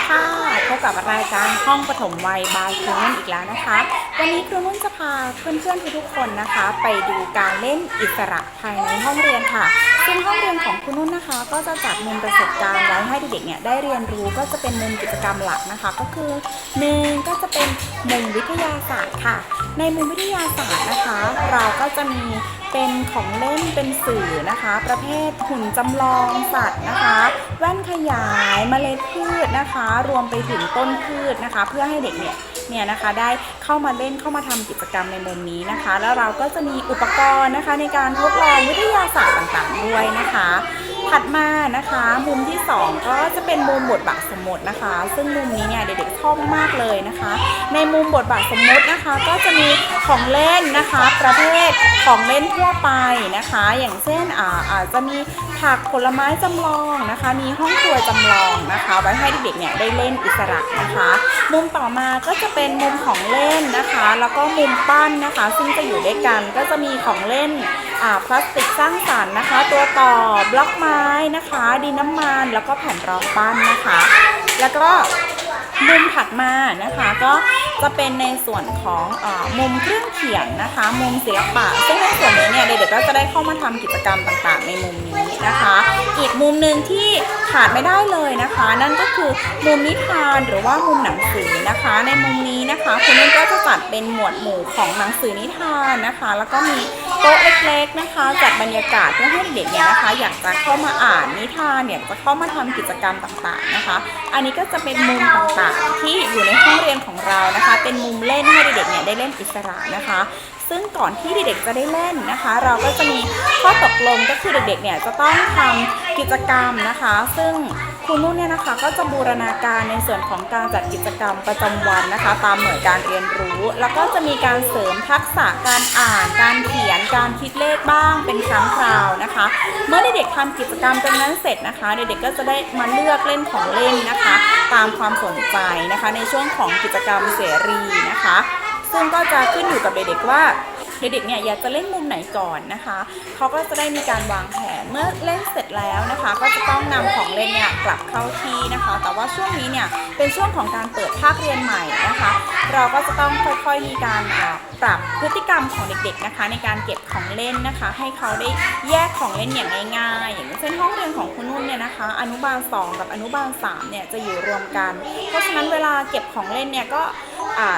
ดีค่ะพบกับรายการห้องปฐมวัยบายครูนุ่นอีกแล้วนะคะ วันนี้ครูนุ่นจะพาเพื่อนๆทุกๆคนนะคะ ไปดูการเล่นอิสระภายในห้องเรียนค่ะ ซึ่งห้องเรียนของครูนุ่นนะคะ ก็จะจัดมุมประสบการณ์ไว้ให้เด็กๆเนี่ยได้เรียนรู้ก็จะเป็นมุมกิจกรรมหลักนะคะ ก็คือหนึ่งก็จะเป็นมุมวิทยาศาสตร์ค่ะ ในมุมวิทยาศาสตร์นะคะ เราก็จะมี เป็นของเล่นเป็นสื่อนะคะ ประเภทหุ่นจำลองสัตว์นะคะ แว่นขยายเมล็ดพืชนะคะ รวมไปถึงต้นพืชนะคะ เพื่อให้เด็กเนี่ยเนี่ยนะคะได้เข้ามาเล่นเข้ามาทำกิจกรรมในมุมนี้นะคะ แล้วเราก็จะมีอุปกรณ์นะคะในการทดลองวิทยาศาสตร์ต่างๆด้วยนะคะ ถัดมานะคะ มุมที่ 2 ก็จะเป็นมุมบทบาทสมมตินะคะ ซึ่งมุมนี้เนี่ยเด็กๆชอบมากเลยนะคะ ในมุมบทบาทสมมตินะคะ ก็จะมีของเล่นนะคะ ประเภทของเล่นทั่วไปนะคะ อย่างเช่นอาอาจจะมีผักผลไม้จำลองนะคะ มีห้องครัวจำลองนะคะไว้ให้เด็กๆเนี่ยได้เล่นอิสระนะคะ มุมต่อมาก็จะเป็นมุมของเล่นนะคะ แล้วก็มุมปั้นนะคะ ซึ่งจะอยู่ด้วยกันก็จะมีของเล่น พลาสติกสร้างสรรค์นะคะ ตัวต่อบล็อกไม้นะคะ ดินน้ำมันแล้วก็แผ่นรองปั้นนะคะ แล้วก็มุมถัดมานะคะก็จะเป็นในส่วนของอามุมเครื่องเขียนนะคะ มุมศิลปะซึ่งในส่วนนี้เนี่ยเด็กๆก็จะได้เข้ามาทำกิจกรรมต่างๆ ในมุมนี้ นะคะ อีกมุมหนึ่งที่ขาดไม่ได้เลยนะคะ นั่นก็คือมุมนิทานหรือว่ามุมหนังสือนะคะ ในมุมนี้นะคะคุณนุ่นก็จะจัดเป็นหมวดหมู่ของหนังสือนิทานนะคะ แล้วก็มีโต๊ะเล็กๆนะคะจัดบรรยากาศเพื่อให้เด็กๆเนี่ยนะคะ อยากจะเข้ามาอ่านนิทานอยากจะเข้ามาทำกิจกรรมต่างๆนะคะ อันนี้ก็จะเป็นมุมต่างๆ ที่อยู่ในห้องเรียนของเรานะคะ เป็นมุมเล่นให้เด็กๆเนี่ยได้เล่นอิสระนะคะ ซึ่งก่อนที่เด็กๆจะได้เล่นนะคะ เราก็จะมีข้อตกลงก็คือเด็กๆเนี่ยจะต้องทำกิจกรรมนะคะ ซึ่งครูนุ่นเนี่ยนะคะก็จะบูรณาการในส่วนของการจัดกิจกรรมประจำวันนะคะ ตามหน่วยการเรียนรู้ แล้วก็จะมีการเสริมทักษะการอ่าน การเขียน การคิดเลขบ้างเป็นครั้งคราวนะคะ เมื่อเด็กๆทำกิจกรรมตรงนั้นเสร็จนะคะ เด็กๆก็จะได้มาเลือกเล่นของเล่นนะคะ ตามความสนใจนะคะ ในช่วงของกิจกรรมเสรีนะคะ ซึ่งก็จะขึ้นอยู่กับเด็กๆว่าเด็กๆเนี่ยอยากจะเล่นมุมไหนก่อนนะคะเขาก็จะได้มีการวางแผนเมื่อเล่นเสร็จแล้วนะคะ ก็จะต้องนำของเล่นเนี่ยกลับเข้าที่นะคะ แต่ว่าช่วงนี้เนี่ยเป็นช่วงของการเปิดภาคเรียนใหม่นะคะ เราก็จะต้องค่อยๆมีการปรับพฤติกรรมของเด็กๆนะคะ ในการเก็บของเล่นนะคะ ให้เขาได้แยกของเล่นอย่างง่ายๆ อย่างเช่นห้องเรียนของคุณนุ่นเนี่ยนะคะ อนุบาล 2 กับอนุบาล3เนี่ยจะอยู่รวมกัน เพราะฉะนั้นเวลาเก็บของเล่นเนี่ยก็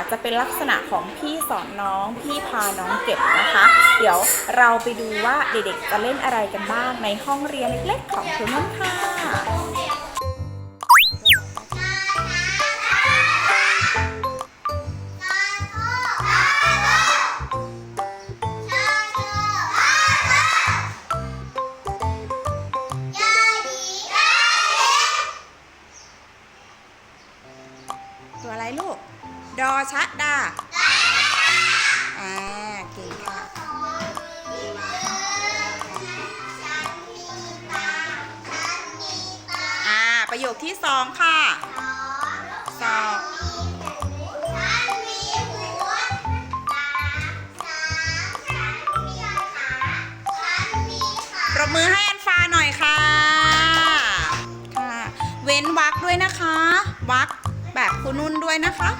จจะเป็นลักษณะของพี่สอนน้องพี่พาน้องเก็บนะคะ เดี๋ยวเราไปดูว่าเด็กๆจะเล่นอะไรกันบ้างในห้องเรียนเล็กๆของคุณนุ่นค่ะ โยคที่สองค่ะสองปรบมือให้อันฟาหน่อยค่ะ ค่ะ เว้นวักด้วยนะคะ วักแบบคุณนุ่นด้วยนะคะ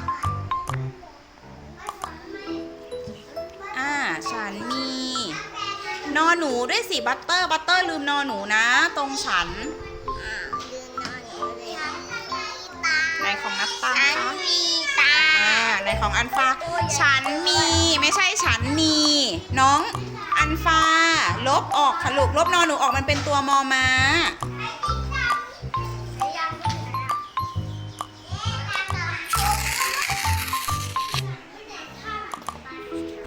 อ่าฉันมี นอหนูด้วยสิ บัตเตอร์ บัตเตอร์ลืมนอหนูนะ ตรงฉันใน ของอันฟา ฉันมี ไม่ใช่ฉันมี น้องอันฟา ลบออกค่ะลูกลบนอหนูออกมันเป็นตัวมอม้า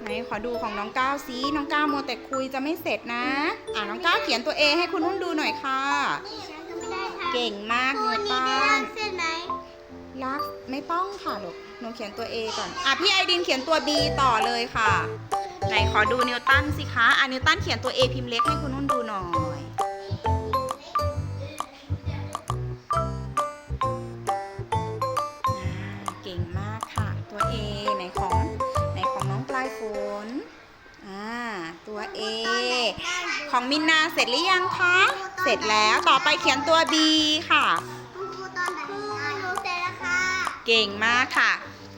ไหนขอดูของน้องก้าวซิน้องก้าวมัวแต่คุยจะไม่เสร็จนะ อ่าน้องก้าวเขียนตัว A ให้คุณนุ่นดูหน่อยค่ะ เก่งมากนิวตันรักไม่ต้องค่ะลูก หนูเขียนตัว A ก่อน อะพี่ไอดินเขียนตัว B ต่อเลยค่ะ ไหนขอดูนิวตันสิคะ อะนิวตันเขียนตัว A พิมพ์เล็กให้คุณนุ่นดูหน่อยอเก่งมากค่ะ ตัว A ไหนของไหนของน้องปลายฝน อ่าตัว A ของมินนาเสร็จหรือยังคะ เสร็จแล้ว ต่อไปเขียนตัว B ค่ะ เก่งมากค่ะ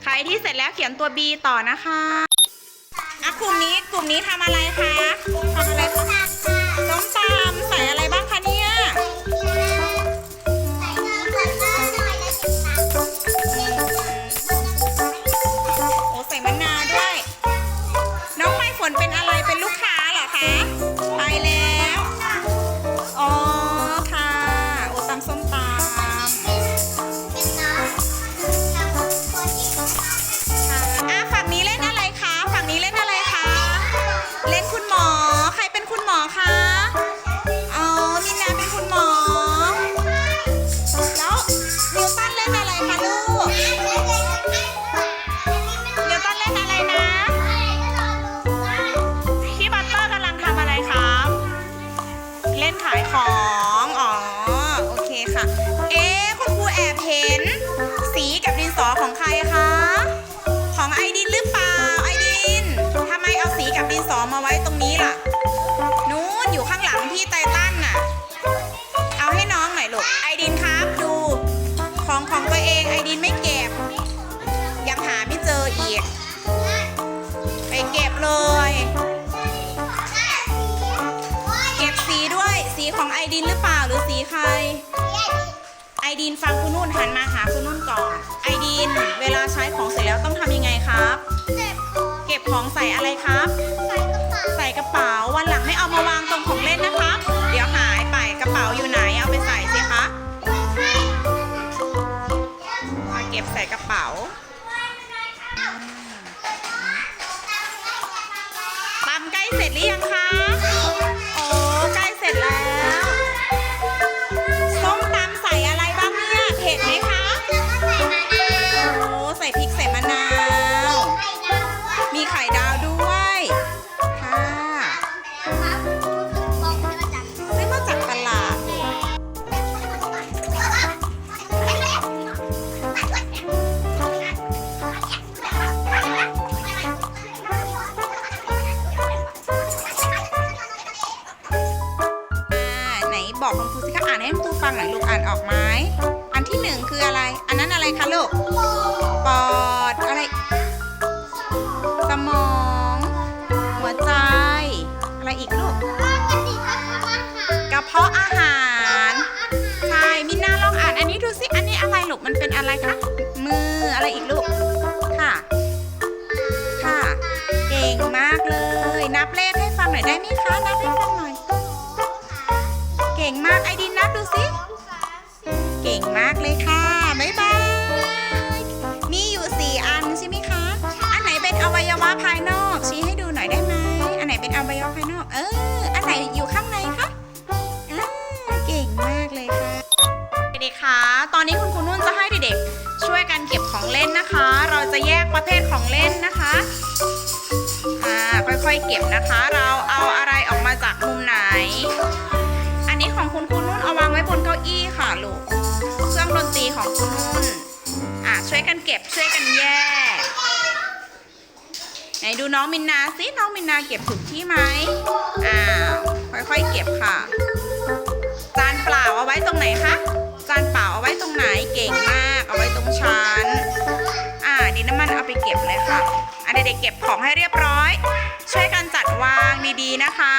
ใครที่เสร็จแล้วเขียนตัว B ต่อนะคะอะกลุ่มนี้กลุ่มนี้ทำอะไรคะทำอะไรคะ อมาไว้ตรงนี้ล่ะ นู้นอยู่ข้างหลังพี่ไตตันน่ะ เอาให้น้องหน่อยลูก ไอดินครับดู ของของตัวเองไอดินไม่เก็บ ยังหาไม่เจออีก ไปเก็บเลย เก็บสีด้วย สีของไอดินหรือเปล่าหรือสีใคร ไอดินฟังคุณนุ่นหันมาหาคุณนุ่นก่อน ไอดินเวลาใช้ของเสร็จแล้วต้องทำยังไงครับเก็บ ของใส่อะไรครับ ใส่กระเป๋าใส่กระเป๋าวันหลังไม่เอามาวางตรงของเล่นนะคะเดี๋ยวหายไปกระเป๋าอยู่ไหนเอาไปใส่สิคะมาเก็บใส่กระเป๋าตำใกล้เส กมันเป็นอะไรคะ มืออะไรอีกลูก ค่ะ ค่ะ เก่งมากเลย นับเลขให้ฟังหน่อยได้ไหมคะนับให้ฟังหน่อย เก่งมากไอดินนับดูสิ เก่งมากเลยค่ะ เก็บนะคะ เราเอาอะไรออกมาจากมุมไหน อันนี้ของคุณครูนุ่นเอาวางไว้บนเก้าอี้ค่ะลูก เครื่องดนตรีของคุณนุ่น อะช่วยกันเก็บช่วยกันแยก ไหนดูน้องมินนาสิน้องมินนาเก็บถูกที่ไหมอ้าวค่อยๆเก็บค่ะ จานเปล่าเอาไว้ตรงไหนคะ จานเปล่าเอาไว้ตรงไหน เก่งมาก เอาไว้ตรงชั้น อ่าดินน้ำมันเอาไปเก็บเลยค่ะ ด็กๆเก็บของให้เรียบร้อย ช่วยกันจัดวางดีๆนะคะ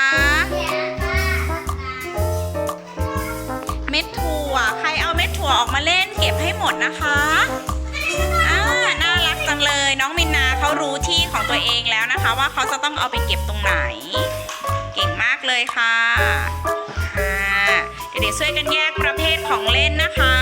เม็ดถั่ว ใครเอาเม็ดถั่วออกมาเล่นเก็บให้หมดนะคะอ่าน่ารักจังเลย น้องมินนาเขารู้ที่ของตัวเองแล้วนะคะ ว่าเขาจะต้องเอาไปเก็บตรงไหน เก่งมากเลยค่ะเด็กๆช่วยกันแยกประเภทของเล่นนะคะ